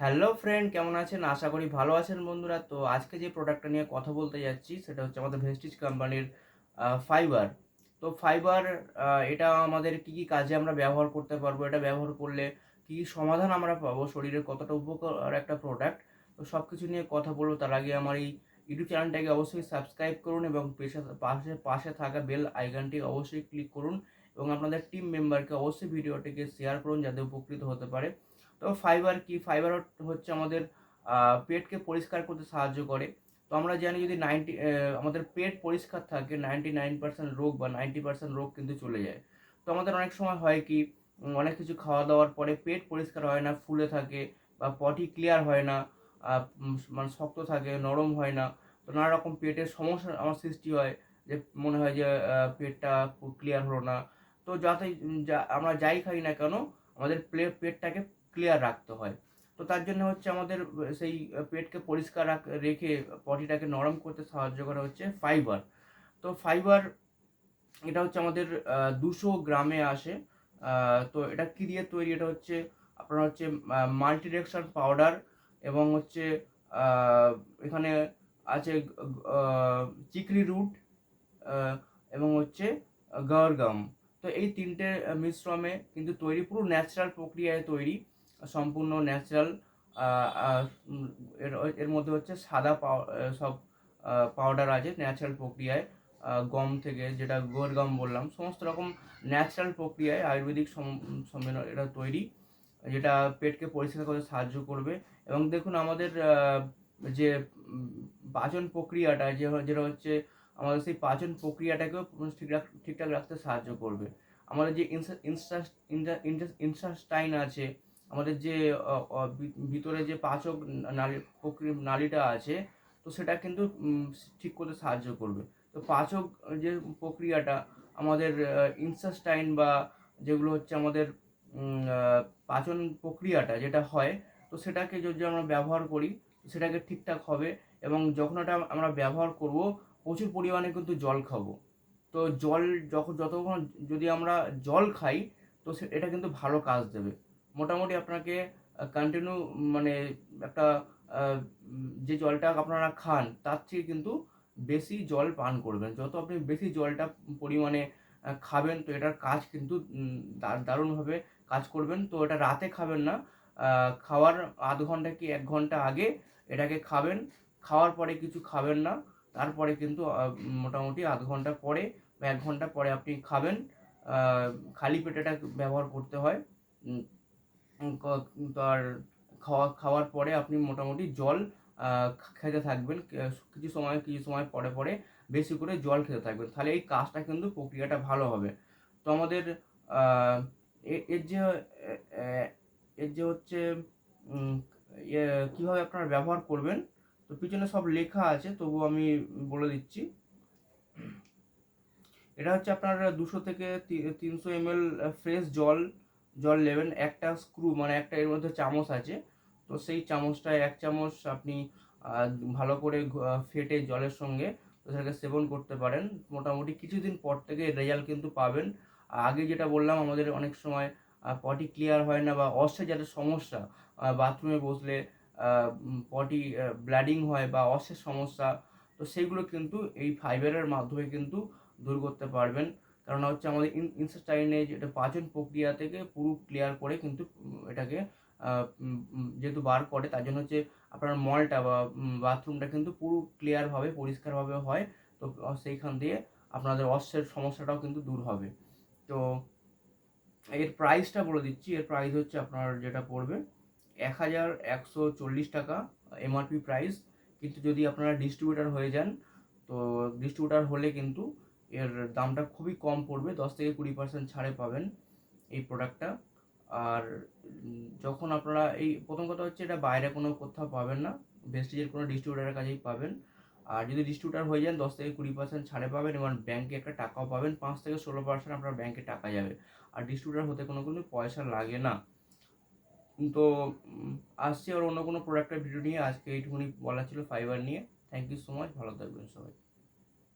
Hello friend, কেমন আছেন? আশা করি ভালো আছেন বন্ধুরা। তো আজকে যে প্রোডাক্টটা নিয়ে কথা বলতে যাচ্ছি, সেটা হচ্ছে আমাদের ভেস্টিজ কোম্পানির ফাইবার তো ফাইবার এটা আমাদের কি কি কাজে আমরা ব্যবহার করতে পারব? এটা ব্যবহার করলে কি সমাধান আমরা পাবো? শরীরের কতটা উপকার একটা প্রোডাক্ট তো সব কিছু নিয়ে কথা বলব। তার আগে আমার এই ইউটিউব চ্যানেলটাকে অবশ্যই সাবস্ক্রাইব করুন এবং পেশা- পাশে পাশে থাকা বেল আইকনটি অবশ্যই ক্লিক করুন এবং আপনাদের টিম মেম্বারকে অবশ্যই ভিডিওটিকে শেয়ার করুন, যাতে উপকৃত হতে পারে। তো ফাইবার কি? ফাইবার হচ্ছে আমাদের পেটকে পরিষ্কার করতে সাহায্য করে। তো আমরা জানি যদি নাইনটি আমাদের পেট পরিষ্কার থাকে নাইনটি নাইন পার্সেন্ট রোগ বা নাইনটি পার্সেন্ট রোগ কিন্তু চলে যায়। তো আমাদের অনেক সময় হয় কি অনেক কিছু খাওয়া দাওয়ার পরে পেট পরিষ্কার হয় না, ফুলে থাকে বা পটি ক্লিয়ার হয় না মানে শক্ত থাকে, নরম হয় না। তো নানা রকম পেটের সমস্যা আমার সৃষ্টি হয় যে মনে হয় যে পেটটা ক্লিয়ার হলো না। তো যাতে যা- আমরা যাই খাই না কেন, আমাদের প্লে, পেটটাকে ক্লিয়ার রাখতে হয়। তো তার জন্য হচ্ছে আমাদের, সেই পেটকে পরিষ্কার রাখ- পটিটাকে নরম করতে সাহায্য করা হচ্ছে ফাইবার তো ফাইবার এটা হচ্ছে আমাদের দুশো গ্রামে আসে। তো এটা কি দিয়ে তৈরি? এটা হচ্ছে আপনার হচ্ছে মাল্টিডেকশন পাউডার এবং হচ্ছে এখানে আছে চিকরি রুট এবং হচ্ছে গার্গাম তো এই তিনটে মিশ্রমে কিন্তু তৈরি, পুরো ন্যাচারাল প্রক্রিয়ায় তৈরি। সম্পূর্ণ ন্যাচারাল এর মধ্যে হচ্ছে সাদা সব পাউডার আছে ন্যাচারাল প্রক্রিয়ায় গম থেকে যেটা গোর গম বললাম, সমস্ত রকম ন্যাচারাল প্রক্রিয়ায় আয়ুর্বেদিক সম- সম্মেলন এটা তৈরি, যেটা পেটকে পরিষ্কার করতে সাহায্য করবে এবং দেখুন আমাদের যে পাচন প্রক্রিয়াটা যে, যেটা হচ্ছে আমাদের সেই পাচন প্রক্রিয়াটাকেও ঠিক রাখ- ঠিকঠাক রাখতে সাহায্য করবে। আমাদের যে ইনসাস্টাইন আছে আমাদের যে ভিতরে যে পাচক নালী প্রক্রিয়া নালীটা আছে, তো সেটা কিন্তু ঠিক করতে সাহায্য করবে। তো পাচক যে প্রক্রিয়াটা আমাদের ইনসাস্টাইন বা যেগুলো হচ্ছে আমাদের পাচন প্রক্রিয়াটা যেটা হয়, তো সেটাকে যদি আমরা ব্যবহার করি, সেটাকে ঠিকঠাক হবে এবং যখন এটা আমরা ব্যবহার করব, প্রচুর পরিমাণে কিন্তু জল খাব। তো জল যখন যতক্ষণ যদি আমরা জল খাই, তো এটা কিন্তু ভালো কাজ দেবে। মোটামুটি আপনাকে কন্টিনিউ মানে একটা যে জলটা আপনারা খান, তার থেকে কিন্তু বেশি জল পান করবেন। যত আপনি বেশি জলটা পরিমাণে খাবেন, তো এটার কাজ কিন্তু দারুণভাবে কাজ করবেন। তো এটা রাতে খাবেন না খাওয়ার আধ ঘণ্টা কি এক ঘণ্টা আগে এটাকে খাবেন। খাওয়ার পরে কিছু খাবেন না, তারপরে কিন্তু মোটামুটি আধ ঘণ্টা পরে বা এক ঘণ্টা পরে আপনি খাবেন। খালি পেটেটা ব্যবহার করতে হয়। উম, উম, ক- তো আর খাওয়া খাওয়ার পরে আপনি মোটামুটি জল খেতে থাকবেন। কিছু সময় কিছু সময় পরে পরে বেশি করে জল খেতে থাকবেন। তাহলে এই কাজটা কিন্তু প্রক্রিয়াটা ভালো হবে। তো আমাদের এর যে এর যে হচ্ছে কীভাবে ইয়ে, আপনারা ব্যবহার করবেন তো পিছনে সব লেখা আছে তবু আমি বলে দিচ্ছি। এটা হচ্ছে আপনার দুশো থেকে তিনশো এম ফ্রেশ জল জল নেবেন। একটা স্ক্রু মানে একটা এর মধ্যে চামচ আছে। তো সেই চামচটায় এক চামচ আপনি ভালো করে ফেটে জলের সঙ্গে তো সেটাকে সেবন করতে পারেন। মোটামুটি কিছুদিন পর থেকে রেজাল্ট কিন্তু পাবেন। আগে যেটা বললাম, আমাদের অনেক সময় পটি ক্লিয়ার হয় না বা অস্ত্রের যাদের সমস্যা বাথরুমে বসলে পটি ব্লাডিং হয় বা অস্ত্রের সমস্যা, তো সেইগুলো কিন্তু এই ফাইবারের মাধ্যমে কিন্তু দূর করতে পারবেন। কারণ হচ্ছে আমাদের ইনসেস্টাইনে যেটা পাচন প্রক্রিয়া থেকে পুরো ক্লিয়ার করে কিন্তু এটাকে যেহেতু বার করে, তার জন্য হচ্ছে আপনার মলটা বা বাথরুমটা কিন্তু পুরো ক্লিয়ারভাবে পরিষ্কারভাবে হয়। তো সেইখান দিয়ে আপনাদের অস্ত্রের সমস্যাটাও কিন্তু দূর হবে। তো, এর প্রাইসটা বলে দিচ্ছি। এর প্রাইস হচ্ছে আপনার যেটা পড়বে এক হাজার একশো চল্লিশ টাকা এমআরপি প্রাইস কিন্তু যদি আপনারা ডিস্ট্রিবিউটার হয়ে যান, তো ডিস্ট্রিবিউটার হলে কিন্তু এর দামটা খুবই কম পড়বে, দশ থেকে কুড়ি পার্সেন্ট ছাড়ে পাবেন এই প্রোডাক্টটা আর যখন আপনারা এই, প্রথম কথা হচ্ছে এটা বাইরে কোনো কোথাও পাবেন না, ভেস্টিজের কোনো ডিস্ট্রিবিউটারের কাছেই পাবেন। আর যদি ডিস্ট্রিবিউটার হয়ে যান, দশ থেকে কুড়ি পার্সেন্ট ছাড়ে পাবেন এবং ব্যাংকে একটা টাকাও পাবেন, পাঁচ থেকে ষোলো পার্সেন্ট আপনার ব্যাংকে টাকা যাবে। আর ডিস্ট্রিবিউটার হতে কোনো কোনো পয়সা লাগে না। তো আসছি আর অন্য কোনো প্রোডাক্টের ভিডিও নিয়ে। আজকে এইটুকুনি বলা ছিল ফাইবার নিয়ে। থ্যাংক ইউ সো মাচ ভালো থাকবেন সবাই।